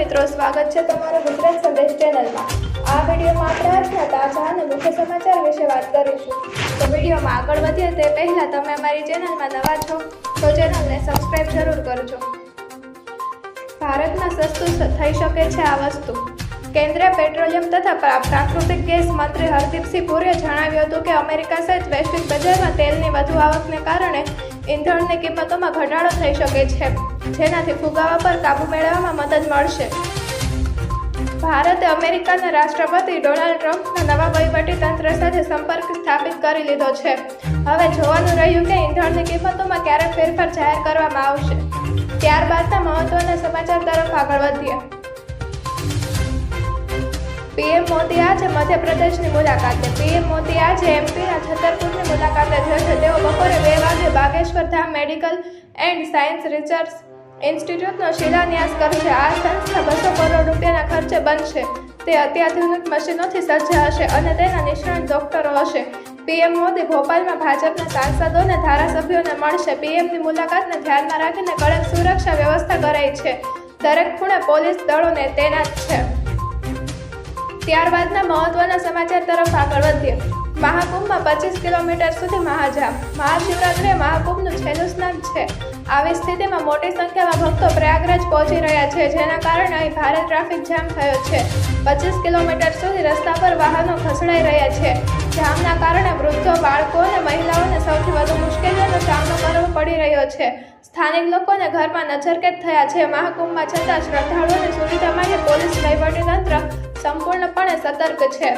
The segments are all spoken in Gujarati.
મિત્રો, સ્વાગત છે તમારું ગુજરાત સંદેશ ચેનલમાં. આ વિડીયોમાં આપણે આજના તાજા અને મુખ્ય સમાચાર વિશે વાત કરીશું. તો વિડીયોમાં આગળ વધીએ તે પહેલાં તમે અમારી ચેનલમાં નવા છો, તો ચેનલને સબસ્ક્રાઇબ જરૂર કરજો. ભારતમાં સસ્તું થઈ શકે છે આ વસ્તુ. કેન્દ્રીય પેટ્રોલિયમ તથા પ્રાકૃતિક ગેસ મંત્રી હરદીપસિંહ પુરીએ જણાવ્યું હતું કે અમેરિકા સહિત વૈશ્વિક બજારમાં તેલની વધુ આવકને કારણે ઇંધણની કિંમતોમાં ઘટાડો થઈ શકે છે. જેનાથી ફુગાવા પર કાબૂ મેળવવામાં મદદ મળશે. ભારતે અમેરિકાના રાષ્ટ્રપતિ ડોનાલ્ડ ટ્રમ્પના નવા વહીવટી તંત્ર સાથે સંપર્ક સ્થાપિત કરી લીધો છે. હવે જોવાનું રહ્યું કે ઈંધણની કિંમતોમાં ક્યારે ફેરફાર જાહેર કરવામાં આવશે. ત્યારબાદના મહત્વના સમાચાર તરફ આગળ વધીએ. પીએમ મોદી આજે મધ્યપ્રદેશની મુલાકાતે. પીએમ મોદી આજે એમપીના છતરપુરની મુલાકાતે જશે તેઓ બપોરે બે વાગે Bageshwar Dham medical and science research ઇન્સ્ટિટ્યૂટનો શિલાન્યાસ કરશે. આ સંસ્થા બસો કરોડ રૂપિયાના ખર્ચે બનશે. તે અત્યાધુનિક મશીનોથી સજ્જ હશે અને તેના નિષ્ણાત ડોક્ટરો હશે. પીએમ મોદી ભોપાલમાં ભાજપના સાંસદો અને ધારાસભ્યોને મળશે. પીએમની મુલાકાતને ધ્યાનમાં રાખીને કડક સુરક્ષા વ્યવસ્થા કરાઈ છે. દરેક ખૂણે પોલીસ દળોને તૈનાત છે. ત્યારબાદના મહત્વના સમાચાર તરફ આગળ વધીએ. મહાકુંભમાં પચીસ કિલોમીટર સુધી મહાજામ. મહાશિવરાત્રિ મહાકુંભનું છેલ્લું સ્નાન છે. આવી સ્થિતિમાં મોટી સંખ્યામાં ભક્તો પ્રયાગરાજ પહોંચી રહ્યા છે, જેના કારણે અહીં ભારે ટ્રાફિક જામ થયો છે. પચીસ કિલોમીટર સુધી રસ્તા પર વાહનો ખસડાઈ રહ્યા છે. જામના કારણે વૃદ્ધો, બાળકો અને મહિલાઓને સૌથી વધુ મુશ્કેલીઓનો સામનો કરવો પડી રહ્યો છે. સ્થાનિક લોકોને ઘરમાં નજરકેદ થયા છે. મહાકુંભમાં છતાં શ્રદ્ધાળુઓની સુવિધા માટે પોલીસ વહીવટીતંત્ર સંપૂર્ણપણે સતર્ક છે.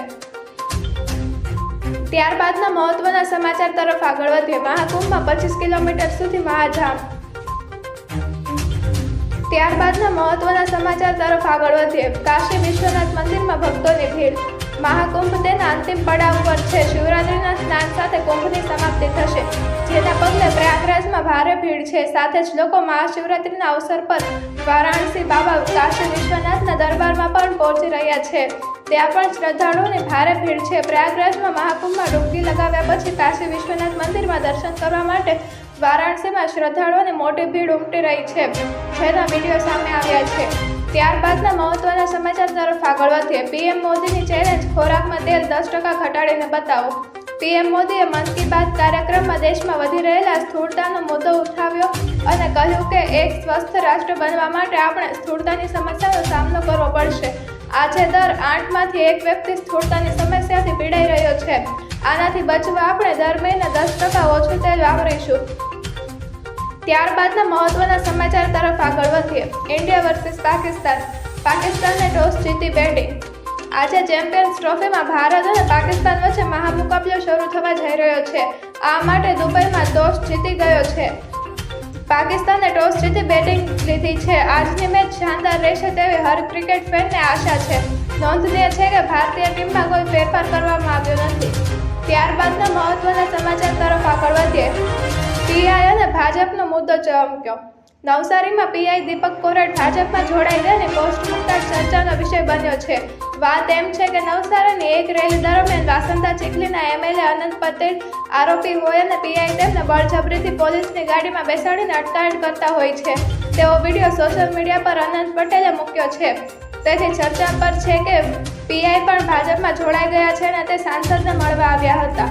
ત્યારબાદના મહત્વના સમાચાર તરફ આગળ વધીએ. મહાકુંભમાં પચીસ કિલોમીટર સુધી મહાજામ ત્યારબાદના મહત્વના સમાચાર તરફ આગળ વધીએ. કાશી વિશ્વનાથ મંદિરમાં ભક્તોની ભીડ. મહાકુંભ તેના અંતિમ પડાવ પર છે. શિવરાત્રિના સ્નાન સાથે કુંભની સમાપ્તિ થશે. જેના પગલે પ્રયાગરાજમાં ભારે ભીડ છે. સાથે જ લોકો મહાશિવરાત્રિના અવસર પર વારાણસી બાબા કાશી વિશ્વનાથના દરબારમાં પણ પહોંચી રહ્યા છે. ત્યાં પણ શ્રદ્ધાળુઓની ભારે ભીડ છે. પ્રયાગરાજમાં મહાકુંભમાં ડૂબકી લગાવ્યા પછી કાશી વિશ્વનાથ મંદિરમાં દર્શન કરવા માટે વારાણસીમાં શ્રદ્ધાળુઓની મોટી ભીડ ઉમટી રહી છે. જેના વીડિયો સામે આવ્યા છે. ત્યારબાદના મહત્વના સમાચાર તરફ આગળ વધીએ. પીએમ મોદીની ચેલેન્જ ખોરાકમાં તેલ દસ ટકા ઘટાડીને બતાવો. પીએમ મોદીએ મન કી બાત કાર્યક્રમમાં દેશમાં વધી રહેલા સ્થૂળતાનો મુદ્દો ઉઠાવ્યો અને કહ્યું કે એક સ્વસ્થ રાષ્ટ્ર બનવા માટે આપણે સ્થૂળતાની સમસ્યાનો સામનો કરવો પડશે. આજે દર આઠમાંથી એક વ્યક્તિ સ્થૂળતાની સમસ્યાથી પીડાઈ રહ્યો છે. આનાથી બચવા આપણે દર મહિને દસ ટકા ઓછું તેલ વાપરીશું. ત્યારબાદના મહત્વના સમાચાર તરફ આગળ વધીએ. India versus Pakistan. પાકિસ્તાનને ટોસ જીતી બેટિંગ. આજે ચેમ્પિયન્સ ટ્રોફીમાં ભારત અને પાકિસ્તાન વચ્ચે મહામુકાબલો શરૂ થવા જઈ રહ્યો છે. આ માટે દુબઈમાં ટોસ જીતી ગયો છે. પાકિસ્તાને ટોસ જીતી બેટિંગ લીધી છે. આજની મેચ શાનદાર રહેશે તેવી હર ક્રિકેટ ફેનને આશા છે. નોંધનીય છે કે ભારતીય ટીમમાં કોઈ ફેરફાર કરવામાં આવ્યો નથી. ત્યારબાદના મહત્વના સમાચાર તરફ આગળ વધીએ. પીઆઈ અને ભાજપનો મુદ્દો ચમક્યો નવસારીમાં પીઆઈ દીપક કોરડ ભાજપમાં જોડાઈ અને પોસ્ટ મુકતા ચર્ચાનો વિષય બન્યો છે. વાત એમ છે કે નવસારીની એક રેલી દરમિયાન વાસંદા ચીખલીના એમએલએ અનંત પટેલ, આરોપી હોય અને પીઆઈ તેમને બળજબરીથી પોલીસની ગાડીમાં બેસાડીને અટકાયત કરતા હોય છે. તેવો વીડિયો સોશિયલ મીડિયા પર અનંત પટેલે મૂક્યો છે. તેથી ચર્ચા પર છે કે પીઆઈ પણ ભાજપમાં જોડાઈ ગયા છે અને તે સાંસદને મળવા આવ્યા હતા.